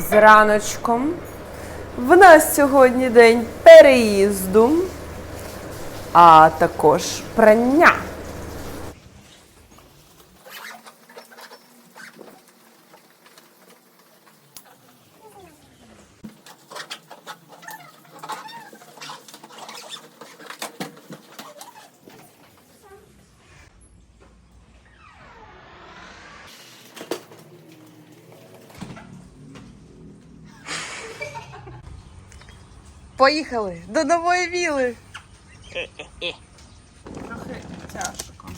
з раночком. В нас сьогодні день переїзду, а також прання. Поїхали до нової віли. Трохи тяжко.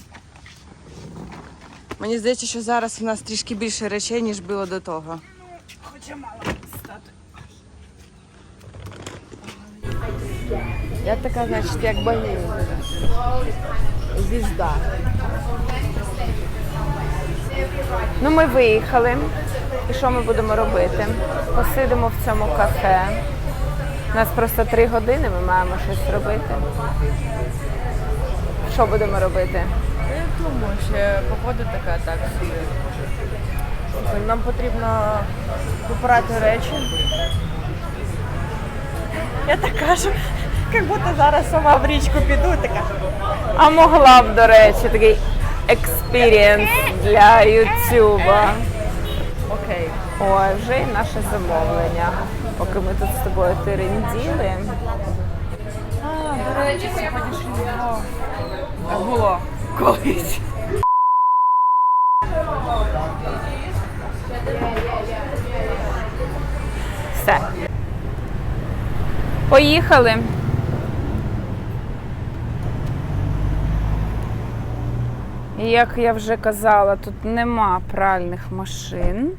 Мені здається, що зараз в нас трішки більше речей, ніж було до того. Хоча мало стати. Я така, значить, як балерина. Звізда. Ну, ми виїхали. І що ми будемо робити? Посидимо в цьому кафе. Нас просто три години, ми маємо щось робити. Що будемо робити? Я думаю, ще погода така так. Нам потрібно попрати речі. Я так кажу, як будто зараз сама в річку піду, така. А могла б, до речі, такий експірієнс для Ютуба. Окей. Ой, вже і наше замовлення. Поки ми тут з тобою теренділи. А, до речі, сьогодні ж було. А, Було колись. Все. Поїхали. І Як я вже казала, тут нема пральних машин,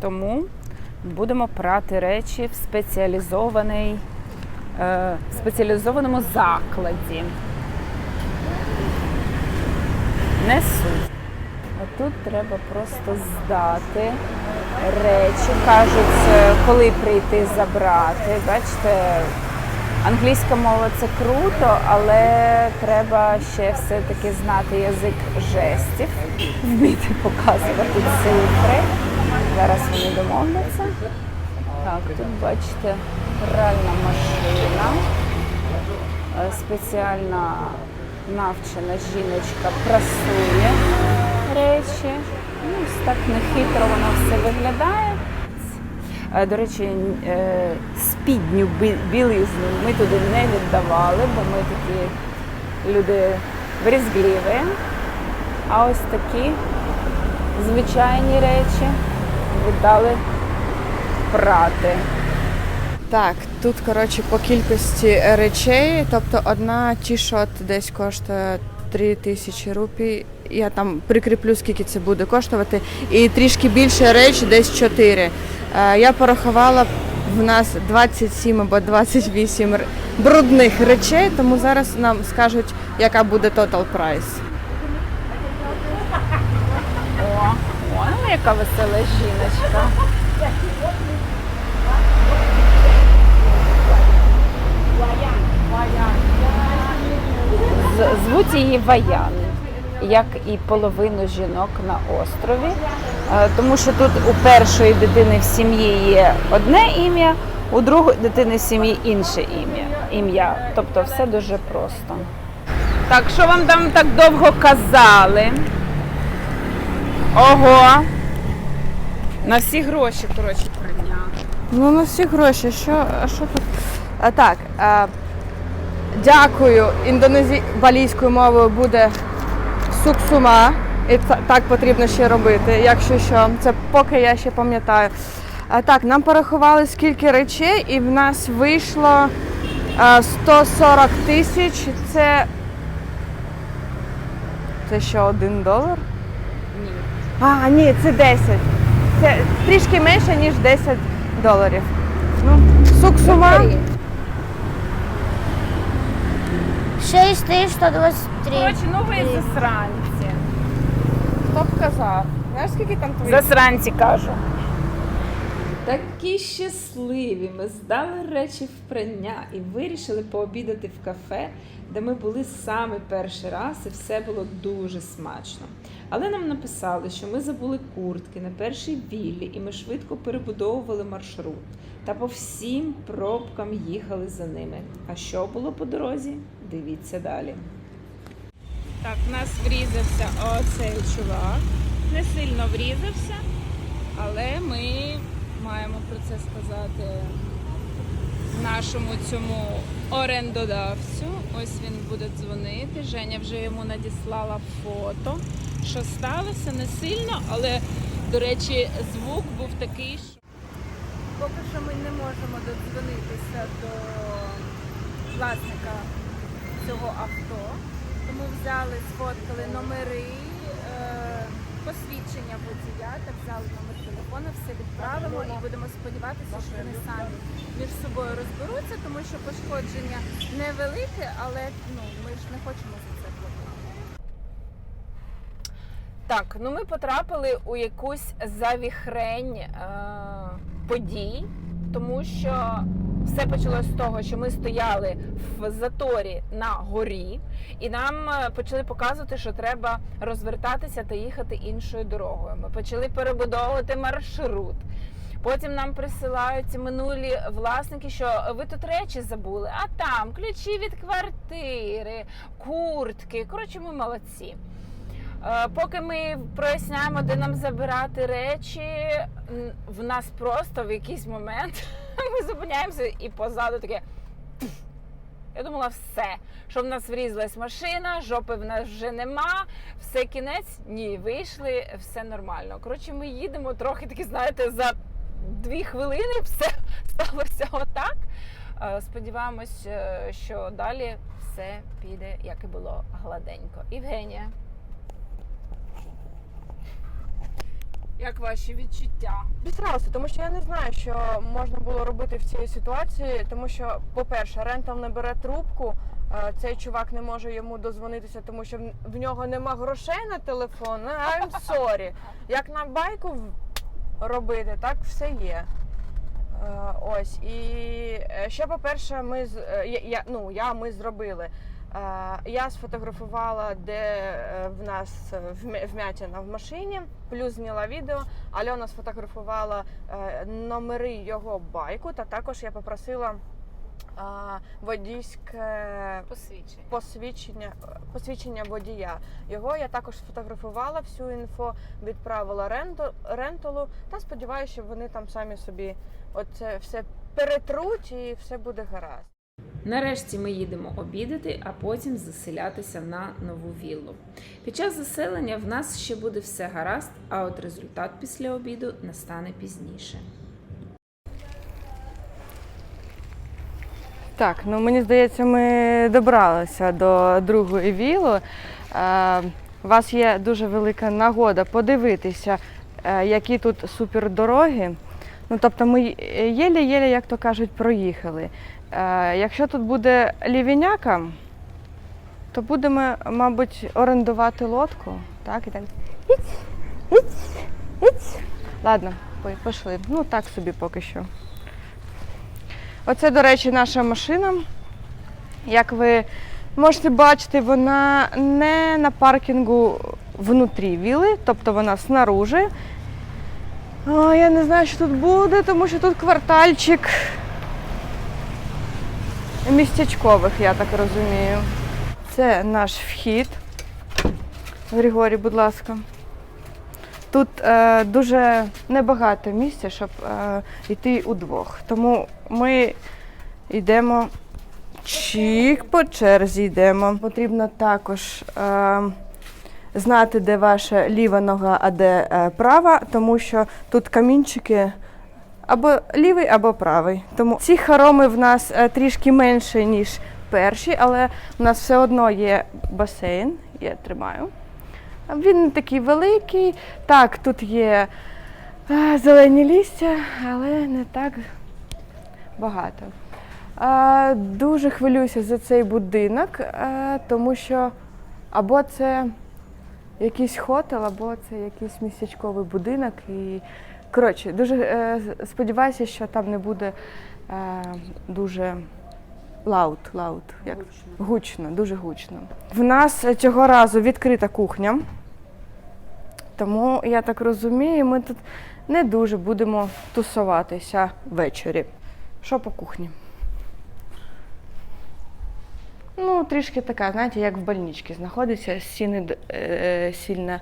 тому будемо прати речі в спеціалізований, е, в спеціалізованому закладі. Несу. А тут треба просто здати речі. Кажуть, е, коли прийти забрати. Бачите, англійська мова це круто, але треба ще все-таки знати язик жестів, вміти показувати цифри. Зараз вони домовляться. Так, тут бачите пральна машина. Е, Спеціальна навчена жіночка прасує речі. Ну, так нехитро воно все виглядає. Е, До речі, е, спідню білизну ми туди не віддавали, бо ми такі люди брезгливі. А ось такі звичайні речі віддали прати. Так, тут, коротше, по кількості речей, тобто одна ті-шот десь коштує 3 тисячі рупій. Я там прикріплю, скільки це буде коштувати. І трішки більше речі, десь 4. Е, Я порахувала в нас 27 або 28 р- брудних речей, тому зараз нам скажуть, яка буде total price. О, о, ну яка весела жіночка. З- Звуть її Ваян, як і половину жінок на острові. Е, Тому що тут у першої дитини в сім'ї є одне ім'я, у другої дитини в сім'ї інше ім'я. ім'я. Тобто все дуже просто. Так, що вам там так довго казали? Ого. На всі гроші, коротше, прийняли. Ну, на всі гроші. Що, що тут? А, так, а, дякую. Індонезі... балійською мовою буде суксума. І та- так потрібно ще робити, якщо що. Це поки я ще пам'ятаю. Так, нам порахували скільки речей, і в нас вийшло 140 тисяч. Це. Це що, один долар? Ні. А, ні, це 10. Це трішки менше, ніж 10 доларів. Ну, суксума. 6123. Коротше, ну ви засранці. Хто б казав? Знаєш, скільки там твої? Засранці кажу. Такі щасливі. Ми здали речі в прання і вирішили пообідати в кафе, де ми були саме перший раз, і все було дуже смачно. Але нам написали, що ми забули куртки на першій віллі, і ми швидко перебудовували маршрут. Та по всім пробкам їхали за ними. А що було по дорозі? Дивіться далі. Так, в нас врізався оцей чувак. Не сильно врізався, але ми маємо про це сказати нашому цьому орендодавцю. Ось він буде дзвонити. Женя вже йому надіслала фото. Що сталося не сильно, але, до речі, звук був такий, що. Поки що ми не можемо додзвонитися до власника цього авто. Тому взяли, сфоткали номери, е, посвідчення водія та взяли номер телефона, все відправимо і будемо сподіватися, що вони самі між собою розберуться, тому що пошкодження невелике, але ну ми ж не хочемо за це платити. Так, ну ми потрапили у якусь завіхрень е, подій, тому що все почалось з того, що ми стояли в заторі на горі, і нам е, почали показувати, що треба розвертатися та їхати іншою дорогою. Ми почали перебудовувати маршрут. Потім нам присилають минулі власники, що ви тут речі забули, а там ключі від квартири, куртки. Коротше, ми молодці. Е, Поки ми проясняємо, де нам забирати речі, в нас просто в якийсь момент ми зупиняємося і позаду таке. Я думала, все, що в нас врізалась машина, жопи в нас вже нема, все кінець. Ні, вийшли, все нормально. Коротше, ми їдемо трохи таки, знаєте, за дві хвилини все сталося отак. Е, Сподіваємось, е, що далі все піде, як і було гладенько. Євгенія. Як ваші відчуття? Підсрався, тому що я не знаю, що можна було робити в цій ситуації, тому що, по-перше, рентал не бере трубку. е, Цей чувак не може йому дозвонитися, тому що в- нього нема грошей на телефон. Ну, I'm sorry. Як на байку робити, так все є. Е, Ось і е, ще по-перше, ми з я, я- ну я ми зробили. Я сфотографувала, де е, в нас е, вмятина в машині, плюс зняла відео. Альона сфотографувала е, номери його байку, та також я попросила водійське Посвідчення. посвідчення, посвідчення водія. Його я також сфотографувала, всю інфо відправила ренту, ренталу та сподіваюся, що вони там самі собі оце все перетруть і все буде гаразд. Нарешті ми їдемо обідати, а потім заселятися на нову віллу. Під час заселення в нас ще буде все гаразд, а от результат після обіду настане пізніше. Так, ну мені здається, ми добралися до другої вілли. Е, У вас є дуже велика нагода подивитися, е, які тут супердороги. Ну, тобто ми єлі-єлі, як то кажуть, проїхали. Е, Якщо тут буде лівіняка, то будемо, мабуть, орендувати лодку. Так, і так. Ладно, пішли. Ну так собі поки що. Оце, до речі, наша машина. Як ви можете бачити, вона не на паркінгу внутрі віли, тобто вона снаружи. О, я не знаю, що тут буде, тому що тут квартальчик містечкових, я так розумію. Це наш вхід. Григорій, будь ласка. Тут е, дуже небагато місця, щоб е, йти удвох. Тому ми йдемо чік по черзі йдемо. Потрібно також е, знати, де ваша ліва нога, а де е, права, тому що тут камінчики або лівий, або правий. Тому ці хороми в нас е, трішки менше, ніж перші, але в нас все одно є басейн. Я тримаю. Він не такий великий. Так, тут є е, зелені листя, але не так багато. Е, Дуже хвилююся за цей будинок, тому що або це якийсь хотел, або це якийсь містечковий будинок. І Коротше, дуже е, сподіваюся, що там не буде е, дуже лаут, лаут, як гучно, дуже гучно. В нас цього разу відкрита кухня, тому я так розумію, ми тут не дуже будемо тусуватися ввечері. Що по кухні? Ну, трішки така, знаєте, як в больничці знаходиться, стіни, е, сильно,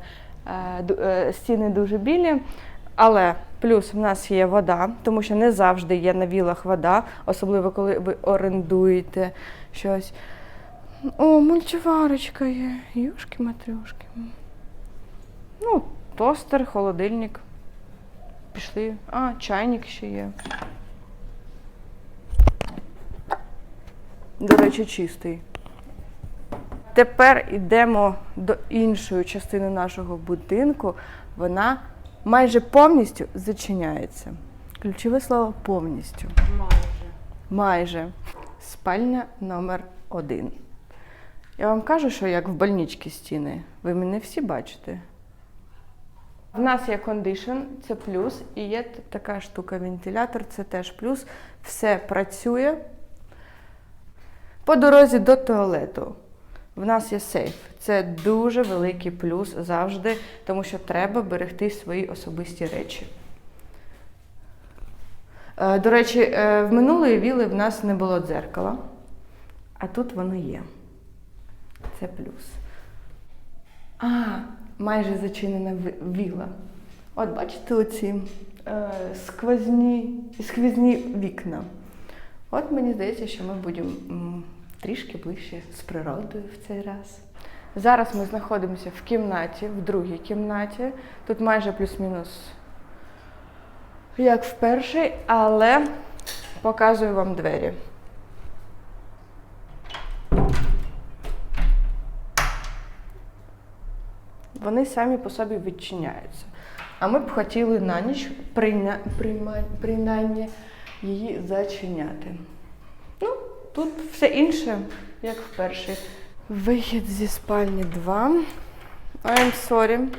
е, е, стіни дуже білі. Але плюс в нас є вода, тому що не завжди є на вілах вода, особливо коли ви орендуєте щось. О, мульчеварочка є, юшки матрюшки. Ну, тостер, холодильник. Пішли. А, чайник ще є. До речі, чистий. Тепер йдемо до іншої частини нашого будинку. Вона майже повністю зачиняється. Ключове слово повністю. Майже. Майже. Спальня номер один. Я вам кажу, що як в больничці стіни. Ви мене всі бачите. В нас є кондишн, це плюс, і є така штука вентилятор, це теж плюс. Все працює. По дорозі до туалету. В нас є сейф. Це дуже великий плюс завжди, тому що треба берегти свої особисті речі. Е, До речі, е, в минулої віли в нас не було дзеркала, а тут воно є. Це плюс. А, майже зачинена віла. От бачите оці е, сквозні, сквізні вікна. От мені здається, що ми будемо трішки ближче з природою в цей раз. Зараз ми знаходимося в кімнаті, в другій кімнаті. Тут майже плюс-мінус як в перший, але показую вам двері. Вони самі по собі відчиняються. А ми б хотіли на ніч прийня... прийма... принаймні її зачиняти. Ну, тут все інше, як в перший. Вихід зі спальні 2. I'm sorry.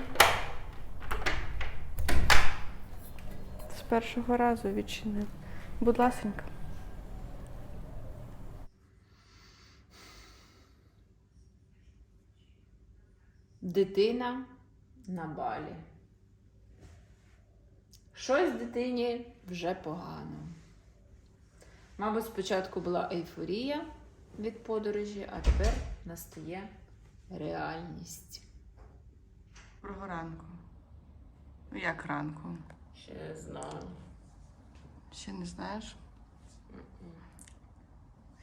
З першого разу відчинив. Будь ласенька. Дитина на балі. Щось дитині вже погано. Мабуть, спочатку була ейфорія від подорожі, а тепер настає реальність. Доброго ранку. Ну, Як ранку? Ще не знаю. Ще не знаєш?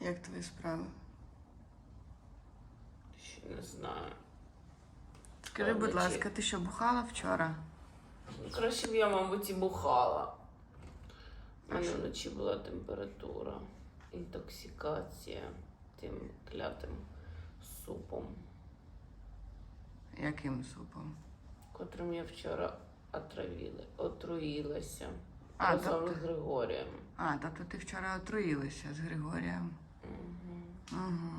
Як твої справи? Ще не знаю. Скажи, будь ласка, ти що бухала вчора? Краще б я, мабуть, і бухала. У мене вночі була температура, інтоксикація тим клятим супом, Яким супом? котрим я вчора отравіла, отруїлася А, разом тобто- з Григорієм. А, тобто ти вчора отруїлася з Григорієм. Угу. Угу.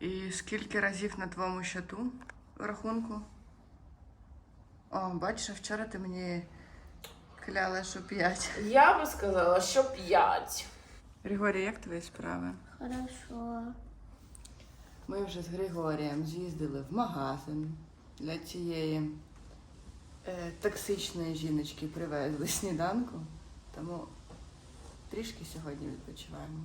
І скільки разів на твоєму щату рахунку? О, бачиш, а вчора ти мені кляла, що п'ять. Я би сказала, що п'ять. Григорій, як твої справи? Хорошо. Ми вже з Григорієм з'їздили в магазин для цієї е, токсичної жіночки привезли сніданку, тому трішки сьогодні відпочиваємо.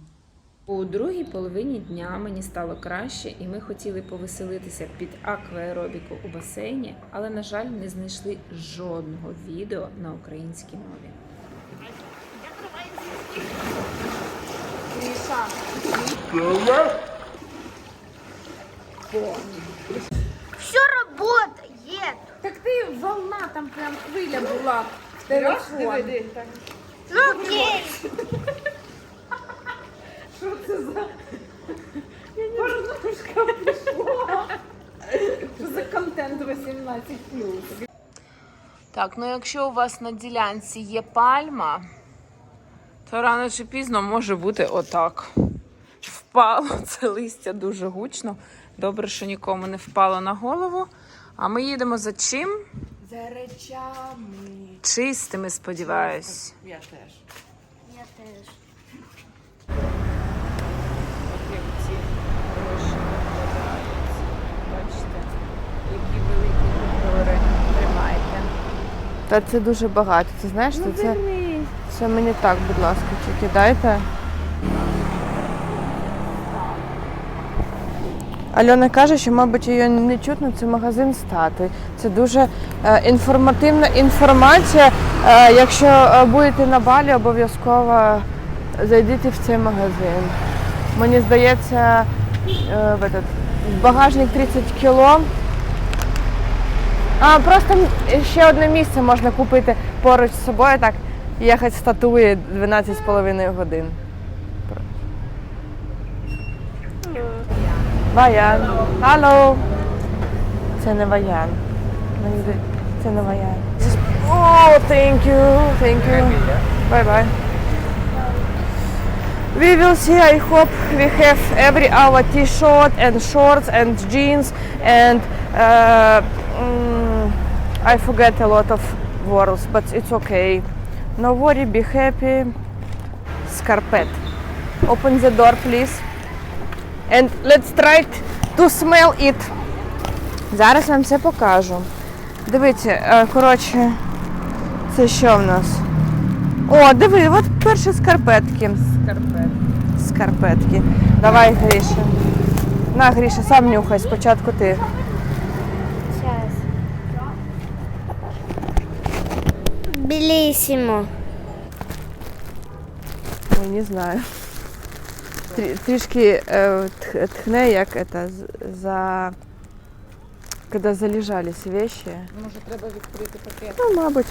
У другій половині дня мені стало краще, і ми хотіли повеселитися під акваеробіку у басейні, але, на жаль, не знайшли жодного відео на українській мові. Все работает. Так ти волна, там прям хвиля була в телефон. Ну, окей. Що це за порнушка пішла? Що за контент 18 Так, ну якщо у вас на ділянці є пальма, то рано чи пізно може бути отак. Впало це листя дуже гучно. Добре, що нікому не впало на голову. А ми їдемо за чим? За речами. Чистими, сподіваюсь. Я теж. Я теж. От як ці гроші виглядають. Бачите, які великі купюри. Тримайте. Та це дуже багато. Ти знаєш, Ну, це, це, мені так, будь ласка, тільки дайте. Альона каже, що, мабуть, її не чутно, це магазин стати. Це дуже е, інформативна інформація. Е, якщо е, будете на балі, обов'язково зайдіть в цей магазин. Мені здається, е, в этот, багажник 30 кіло. А, просто ще одне місце можна купити поруч з собою, так, їхати в статуї 12,5 годин. Ваян. Алло. Це не Ваян. Це не Ваян. О, thank you, thank you. Bye bye. We will see. I hope we have every hour t-shirt and shorts and jeans and uh, mm, I forget a lot of words, but it's okay. No worry, be happy. Scarpet. Open the door, please. And let's try to smell it. Зараз вам це покажу. Дивіться, е, коротше, це що в нас? О, диви, от перші скарпетки. Скарпет. Скарпетки. Давай, Гріша. На, Гріша, сам нюхай, спочатку ти. Белиссимо. Ой, не знаю. Трі- Трішки е, тх- тхне, як это, з- за... Коли залежались вещи. Може, треба відкрити пакет. Ну, мабуть.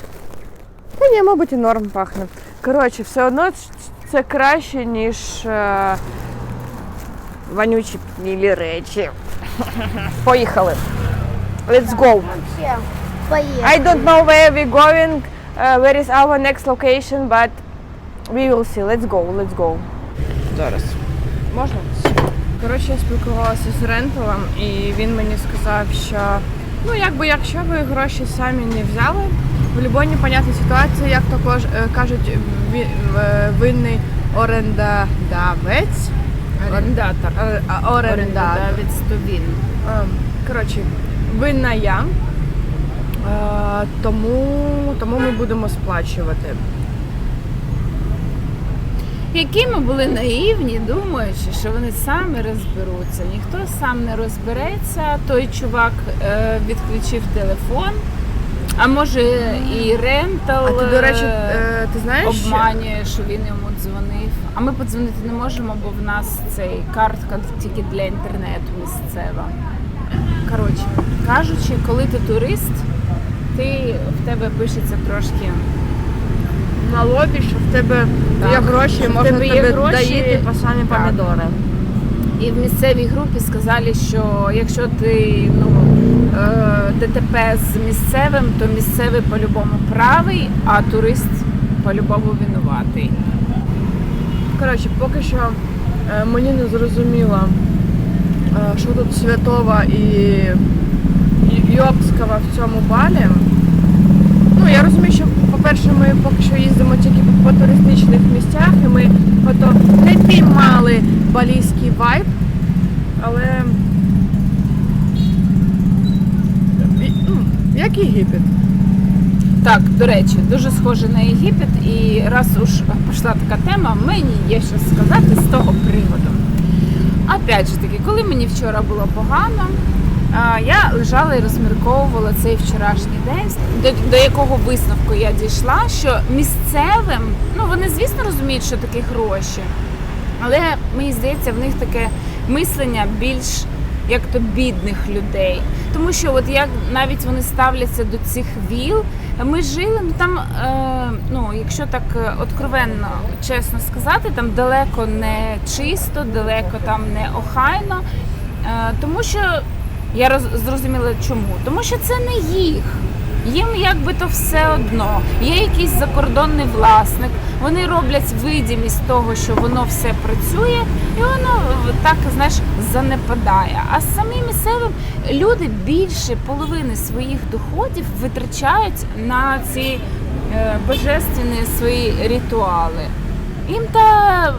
Та ні, мабуть, і норм пахне. Коротше, все одно ц- це краще, ніж е, вонючі пнілі речі. Поїхали. Let's go. Вообще. Поехали. I don't know where we're going, uh, Where is our next location, but we will see. Let's go, let's go. Зараз. Можна? Коротше, я спілкувалася з ренталом, і він мені сказав, що ну якби якщо ви гроші самі не взяли, в будь-якій непонятній ситуації, як також е, кажуть, е, винний орендодавець. Орендатор. Е. Орендавець то він. Е, Коротше, винна я. Тому, тому ми будемо сплачувати. Які ми були наївні, думаючи, що вони самі розберуться. Ніхто сам не розбереться. Той чувак е, відключив телефон, а може і рентал А ти, до речі, е, е, ти знаєш, обманює, що він йому дзвонив. А ми подзвонити не можемо, бо в нас цей картка тільки для інтернету місцева. Коротше, кажучи, коли ти турист, ти в тебе пишеться трошки на лобі, що в тебе Так. є гроші, В можна тебе тебе гроші. доїти по самі Так. помідори. І в місцевій групі сказали, що якщо ти ну, е, ДТП з місцевим, то місцевий по-любому правий, а турист по-любому винуватий. Коротше, поки що е, мені не зрозуміло, е, що тут святого і й- йобського в цьому балі. Ну, я розумію, що, по-перше, ми поки що їздимо тільки по туристичних місцях, і ми ото не піймали балійський вайб, але ну, як Єгипет. Так, до речі, дуже схоже на Єгипет, і раз уж пішла така тема, мені є що сказати з того приводу. Опять же таки, коли мені вчора було погано, я лежала і розмірковувала цей вчорашній день, до, до якого висновку я дійшла, що місцевим, ну вони звісно розуміють, що таке гроші, але мені здається, в них таке мислення більш як то бідних людей. Тому що от як навіть вони ставляться до цих віл, ми жили, ну там, е, ну якщо так е, откровенно, чесно сказати, там далеко не чисто, далеко там не охайно. Е, тому що я роз, зрозуміла чому. Тому що це не їх. Їм якби то все одно. Є якийсь закордонний власник. Вони роблять видимість того, що воно все працює, і воно так знаєш занепадає. А самі місцевим люди більше половини своїх доходів витрачають на ці е, божественні свої ритуали. Їм та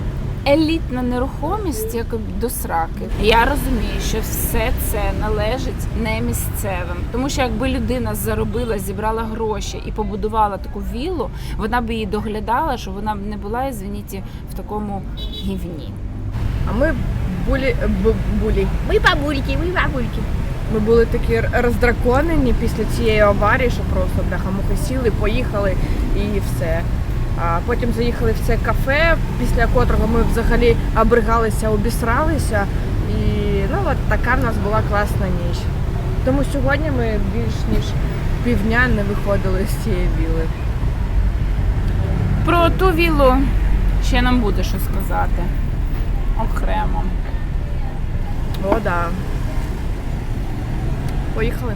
елітна нерухомість як до сраки. Я розумію, що все це належить не місцевим, тому що якби людина заробила, зібрала гроші і побудувала таку віллу, вона б її доглядала, щоб вона б не була, извините, в такому гівні. А ми були булі. Ми бабульки, ми бабульки. Ми були такі роздраконені після цієї аварії, що просто бляха мухи сіли, поїхали і все. Потім заїхали в це кафе, після котрого ми взагалі обригалися, обісралися. І ну от така в нас була класна ніч. Тому сьогодні ми більш ніж півдня не виходили з цієї віли. Про ту віллу ще нам буде що сказати окремо. О, да. Поїхали.